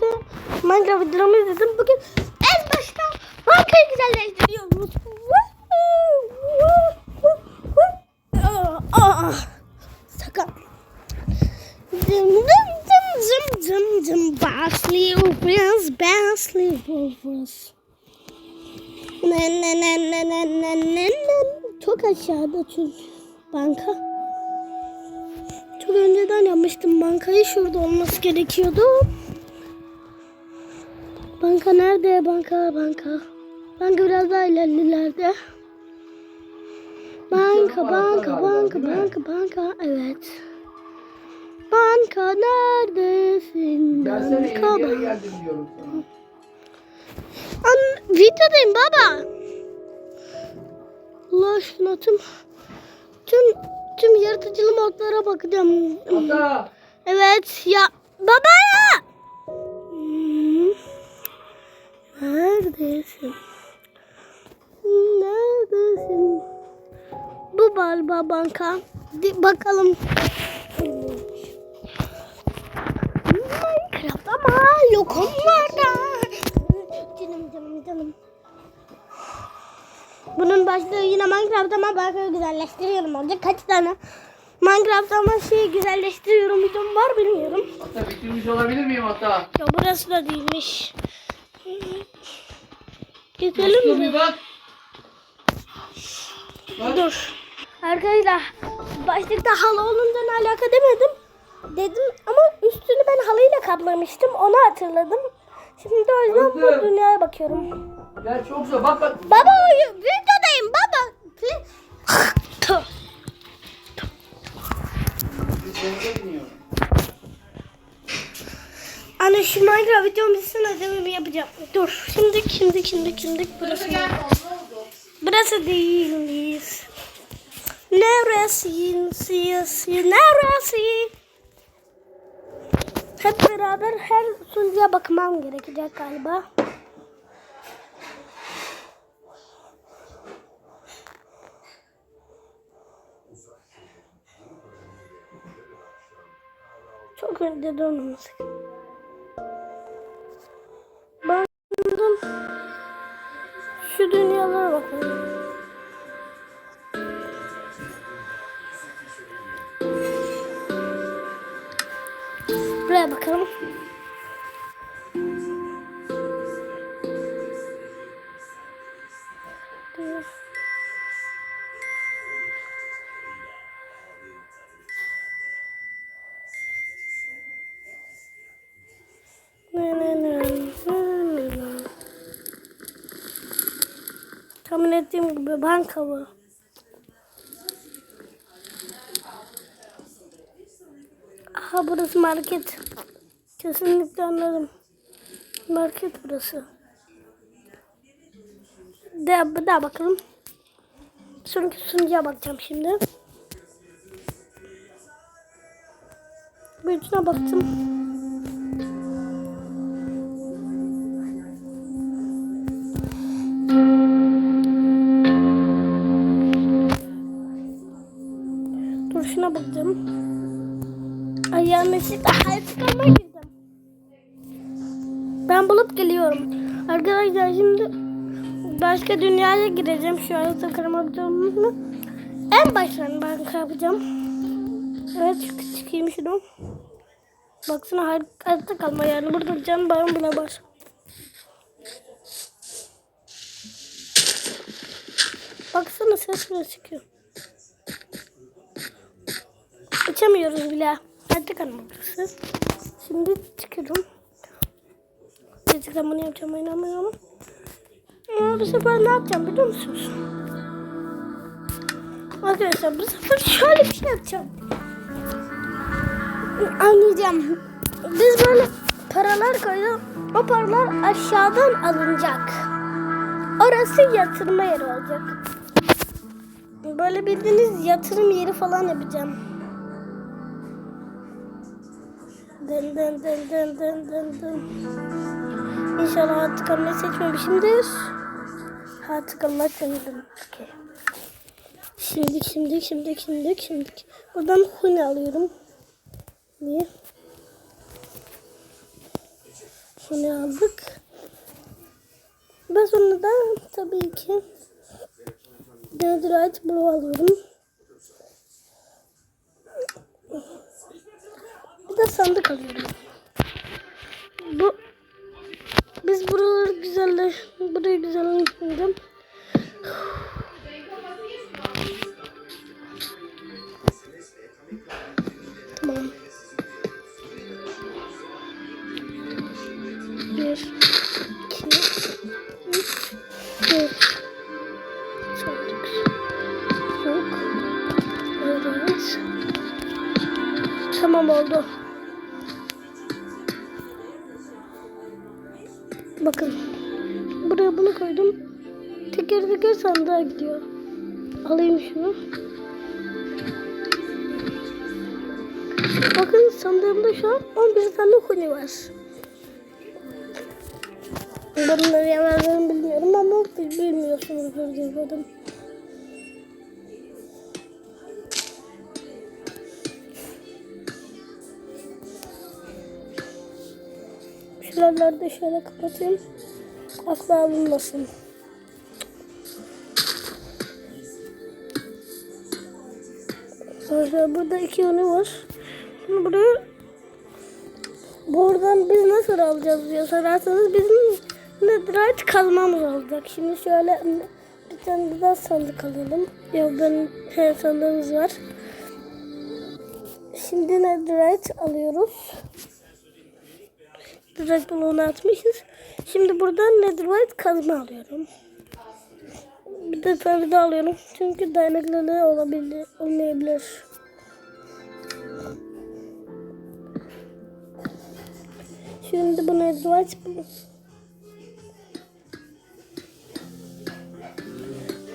şimdi Minecraft videomu izledim. Bugün en başta bankayı güzelleştiriyoruz. Aa, Sakın. Zım zım zım zım zım zım başlıyoruz, başlıyoruz. Ne ne ne ne ne ne ne ne. Çok aşağıda çünkü banka. Çok önceden yapmıştım bankayı. Şurada olması gerekiyordu. Banka nerede? Banka, banka. Banka biraz daha ilerlerde. Banka, banka, banka, banka, banka. Evet. Banka neredesin? Gelsene Banka, yere geldim diyorum sana. An videodayım baba. Allah aşkına tüm tüm tüm yaratıcılı modlara bakacağım. Ata! Evet ya baba ya. Neredesin? Neredesin? Bu galiba banka. Di- bakalım. Minecraft ama yok onlarda. Canım canım canım. Bunun başlığı yine Minecraft ama bankayı güzelleştiriyorum olacak. Kaç tane Minecraft ama şeyi güzelleştiriyorum videom var bilmiyorum. Ata bitirmiş olabilir miyim Ata? Ya burası da değilmiş. Bir mi? bak. Bak. Dur. Arkadaşlar başlıkta halı olunca ne alaka demedim. Dedim ama üstünü ben halıyla kaplamıştım. Onu hatırladım. Şimdi o yüzden bu dünyaya bakıyorum. Gel çok zor. Bak bak. Baba uyu. Videodayım baba. Tüh. Biniyoruz. Anne şu Minecraft videomu bitsin ödevimi yapacağım. Dur. Şimdi şimdi şimdi şimdi burası. Burası değiliz. Neresiyiz? Neresi? Hep beraber her sunucuya bakmam gerekecek galiba. Çok önce dönmemiz. Şu dünyalara bakalım. Buraya bakalım. Tahmin ettiğim gibi banka bu. Aha burası market. Kesinlikle anladım. Market burası. Bir daha bakalım. Sonraki sunucuya bakacağım şimdi. Bütüne baktım. Yanlışlıkla çıkarmaya girdim. Ben bulup geliyorum. Arkadaşlar şimdi başka dünyaya gireceğim. Şu kırmak durumunu. En baştan ben yapacağım. Evet çık çıkayım şunu. Baksana hay- hayatta kalma yani. Burada can barın bile var. Baksana ses bile çıkıyor. Açamıyoruz bile. Kalma burası. Şimdi çıkıyorum. Gerçekten bunu yapacağıma inanmıyorum. Ama bu sefer ne yapacağım biliyor musunuz? Arkadaşlar bu sefer şöyle bir şey yapacağım. Anlayacağım. Biz böyle paralar koyduk. O paralar aşağıdan alınacak. Orası yatırma yeri olacak. Böyle bildiğiniz yatırım yeri falan yapacağım. Dın dın dın dın dın dın dın. İnşallah hayat tıkanmayı seçmemişimdir. Hayat tıkanmak denedim. Okey. Şimdi şimdi şimdi şimdi şimdi. Buradan huni alıyorum. Niye? Şunu aldık. Ve sonra da tabii ki Netherite Blue alıyorum. Bir de sandık alıyorum. Bakın. Buraya bunu koydum. Teker teker sandığa gidiyor. Alayım şunu. Bakın sandığımda şu an 11 tane kuni var. Bunları yemezlerini bilmiyorum ama bilmiyorsunuzdur diye dedim. Şuraları da şöyle kapatayım. Asla alınmasın. Arkadaşlar burada iki yönü var. Şimdi buraya buradan biz nasıl alacağız diye sorarsanız bizim netherite kazmamız olacak. Şimdi şöyle bir tane daha sandık alalım. Ya ben her sandığımız var. Şimdi netherite alıyoruz. Netherite bloğunu atmışız. Şimdi buradan netherite kazma alıyorum. Bir de tabii daha alıyorum. Çünkü dayanıklılığı olabilir, olmayabilir. Şimdi bunu Edward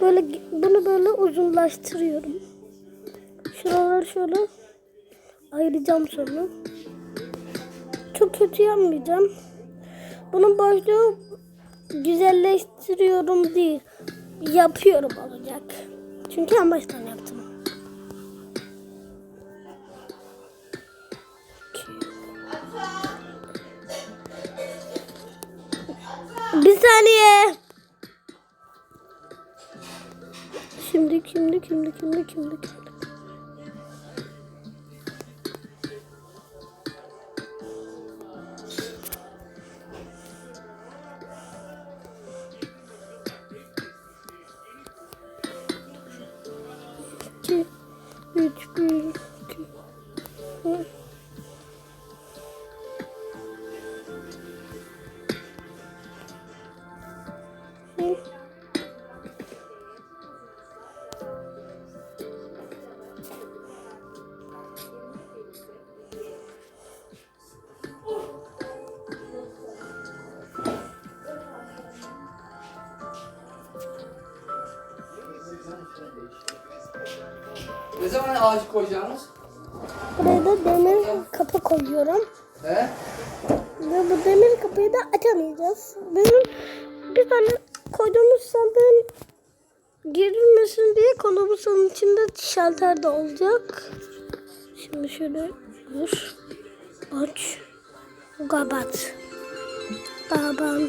böyle bunu böyle uzunlaştırıyorum. Şuraları şöyle ayıracağım sonra çok kötü yapmayacağım. Bunun boşluğu güzelleştiriyorum değil. Yapıyorum olacak. Çünkü en baştan yaptım. Bir saniye. Şimdi kimdi kimdi kimdi kimdi kimdi. It's 3, 1, zaman ağaç koyacaksınız? Buraya da demir kapı koyuyorum. He? Ve bu demir kapıyı da açamayacağız. Bizim bir tane koyduğumuz sandığın girilmesin diye konumuz onun içinde şalter de olacak. Şimdi şöyle dur. Aç. Kapat. Babam.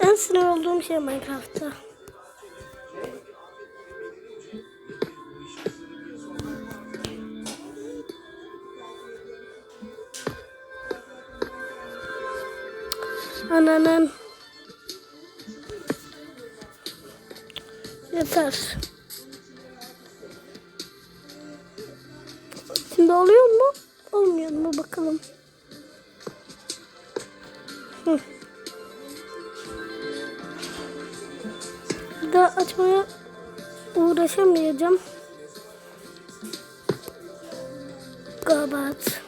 En sinir olduğum şey Minecraft'ta. Yeter. Şimdi oluyor mu? Olmuyor mu bakalım. Hı. Daha açmaya uğraşamayacağım. Kapat.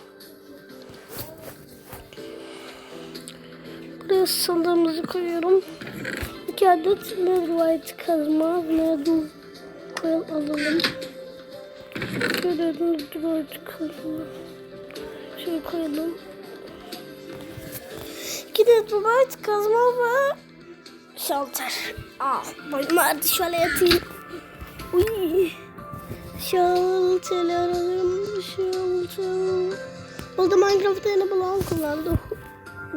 Buraya sandığımızı koyuyorum. İki adet netherite kazma. Koyalım alalım. Şöyle netherite kazma. Şöyle koyalım. İki netherite kazma ve şalter. Ah boynum ağrıdı şöyle yatayım. Uy. Şalter alalım. Şalter. Oldu Minecraft'ta yeni bulan kullandı.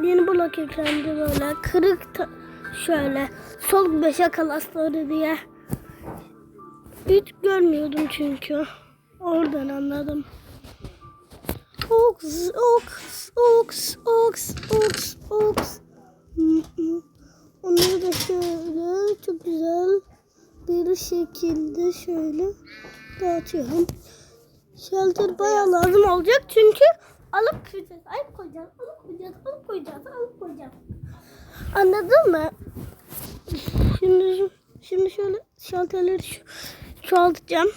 Yeni blok eklendi böyle. Kırık ta- şöyle. Sol beşe kalasları diye. Hiç görmüyordum çünkü. Oradan anladım. Oks, oks, oks, oks, oks, oks. Onları da şöyle çok güzel bir şekilde şöyle dağıtıyorum. Shelter bayağı lazım olacak çünkü alıp koyacağız, alıp koyacağız, alıp koyacağız, alıp koyacağız, alıp koyacağız. Anladın mı? Şimdi şimdi şöyle şalterleri şu, çoğaltacağım.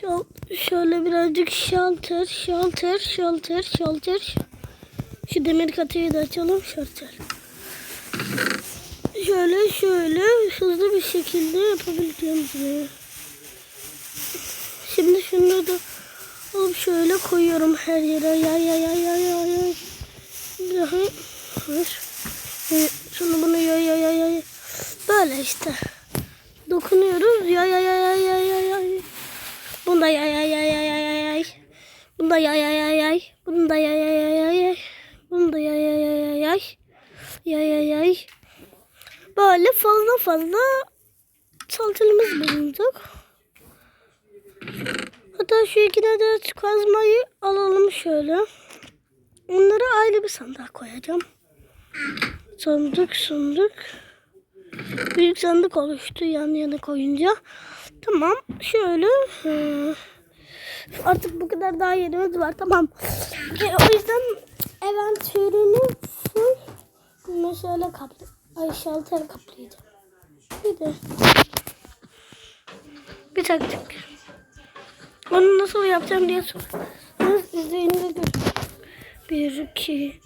Şöyle, şöyle birazcık şalter, şalter, şalter, şalter. Şu demir katıyı da açalım, şalter. Şöyle şöyle hızlı bir şekilde yapabileceğim gibi. Şimdi şunu da alıp şöyle koyuyorum her yere. Yay yay yay yay yay yay. Daha hayır. Ee, Şunu bunu yay yay yay yay. Böyle işte. Dokunuyoruz. Yay yay yay yay yay yay yay. Bunda yay yay yay yay yay yay yay. Bunda yay yay yay yay. Bunda yay yay yay yay yay. Bunda yay yay yay yay yay. Yay yay yay. Böyle fazla fazla salçalımız bulunacak. Hatta şu iki de kazmayı alalım şöyle. Onları ayrı bir sandığa koyacağım. Sandık sandık. Büyük sandık oluştu yan yana koyunca. Tamam şöyle. Artık bu kadar daha yerimiz var tamam. E, o yüzden eventürünü full şöyle kaplı. Ay şalter kaplayacağım. Bir de bir taktik. Onu nasıl yapacağım diye sorarsanız izleyin de görün. 1, 2,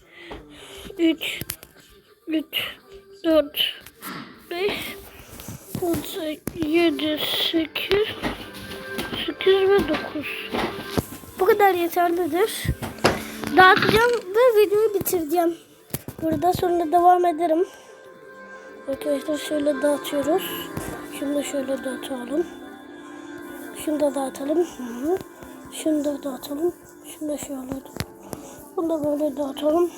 3, 3, 4, 5, 6, 7, 8, 8 ve 9. Bu kadar yeterlidir. Dağıtacağım ve videoyu bitireceğim. Burada sonra devam ederim. Arkadaşlar şöyle dağıtıyoruz. Şunu da şöyle dağıtalım. Şunu da dağıtalım. Şunu da dağıtalım. Şunu da şöyle. Bunu da böyle dağıtalım.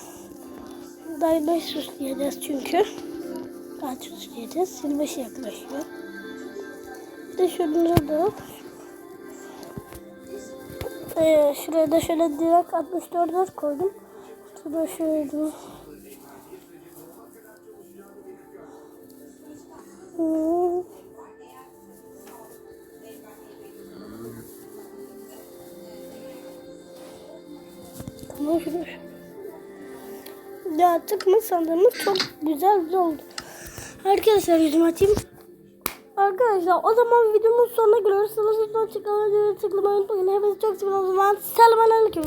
Daha 5 süsleyeceğiz çünkü. Kaç süsleyeceğiz? 25 yaklaşıyor. Bir de şunları da ee, şuraya da şöyle direkt 64 koydum. Şurada şöyle. Hmm. Tamam şunu. Ya tıkma sandığımız çok güzel oldu. Arkadaşlar yüzümü açayım. Arkadaşlar o zaman videomun sonuna geliyoruz. Sana lütfen tıklamayı unutmayın. Hepinizi çok seviyorum o zaman. Selamun Aleyküm.